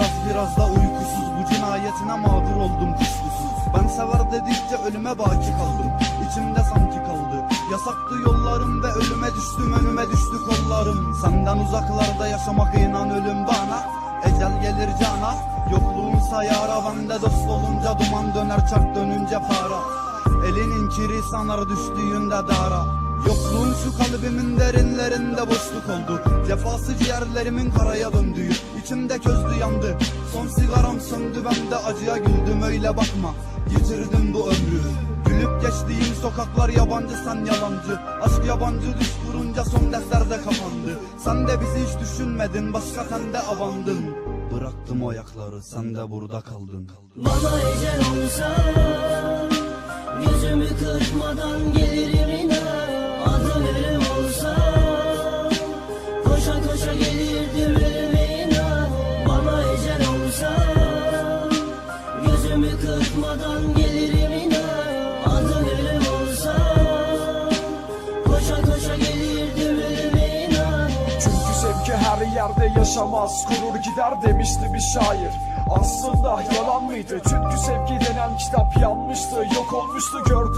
Biraz biraz da uykusuz. Bu cinayetine mağdur oldum kuşkusuz Ben sever dedikçe ölüme baki kaldım. İçimde sanki kaldı. Yasaktı yollarım ve ölüme düştüm önüme düştü kollarım. Senden uzaklarda yaşamak inan ölüm bana. Ecel gelir cana. Yokluğunsa yara bende dost olunca duman döner çark dönünce para. Elinin kiri sanar düştüğünde dara Yokluğun şu kalbimin derinlerinde boşluk oldu. Cefası ciğerlerimin karaya döndüğü içimde közdü yandı. Son sigaram söndü ben de acıya güldüm. Öyle bakma Yitirdim bu ömrü. Gülüp geçtiğim sokaklar yabancı sen yalancı. Aşk yabancı düş kurunca son defterde kapandı. Sen de bizi hiç düşünmedin başka sen de avandın. Bıraktım o ayakları sen de burada kaldın. Bana ecel olsa Koşa gelirdim inan Bana ecel olsa Yüzümü kırpmadan gelirim inan Adın ölüm olsa Koşa koşa gelirdim inan Çünkü sevgi her yerde yaşamaz Kurur gider demişti bir şair. Aslında yalan mıydı? Çünkü sevgi denen kitap yanmıştı Yok olmuştu gördüm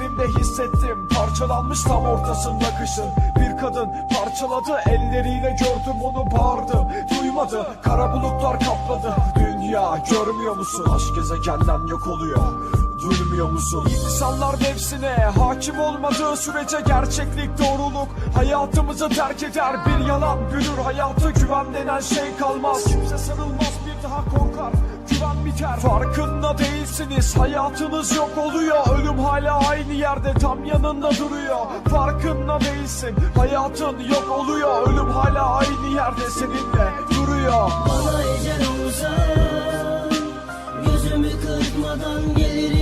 Ellerimde hissettim Parçalanmış tam ortasında kışın. Bir kadın parçaladı elleriyle gördüm onu bağırdı Duymadı. Kara bulutlar kapladı. Dünya görmüyor musun? Aşk gezegenden yok oluyor. Duymuyor musun? İnsanlar nefsine hakim olmadığı sürece gerçeklik doğruluk Hayatımızı terk eder. Bir yalan bürür Hayatı güven denen şey kalmaz. Kimse sarılmaz bir daha korkar Güven biter. Farkında değilsiniz. Hayatınız yok oluyor. Ölüm hala aynı yerde tam yanında duruyor. Farkında değilsin. Hayatın yok oluyor. Ölüm hala aynı yerde seninle duruyor. Bana ecel olsa Yüzümü kırpmadan gelirim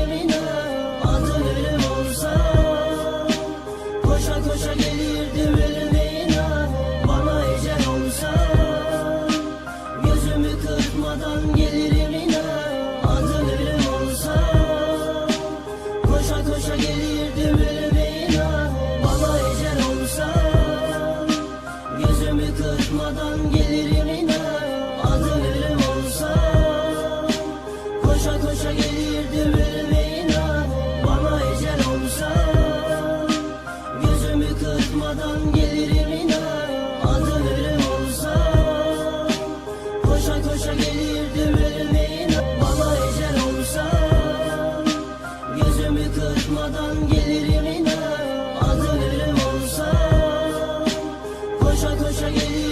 Koşmadan gelirim inan Adı ölüm olsa. Koşa koşa gelirdim ölüme inan Bana ecel olsa. Gözümü kırpmadan gelirim inan Adı ölüm olsa. Koşa koşa gelirdim ölüme inan Bana ecel olsa. Gözümü kırpmadan gelirim inan Adı ölüm olsa. Koşa koşa geliyor.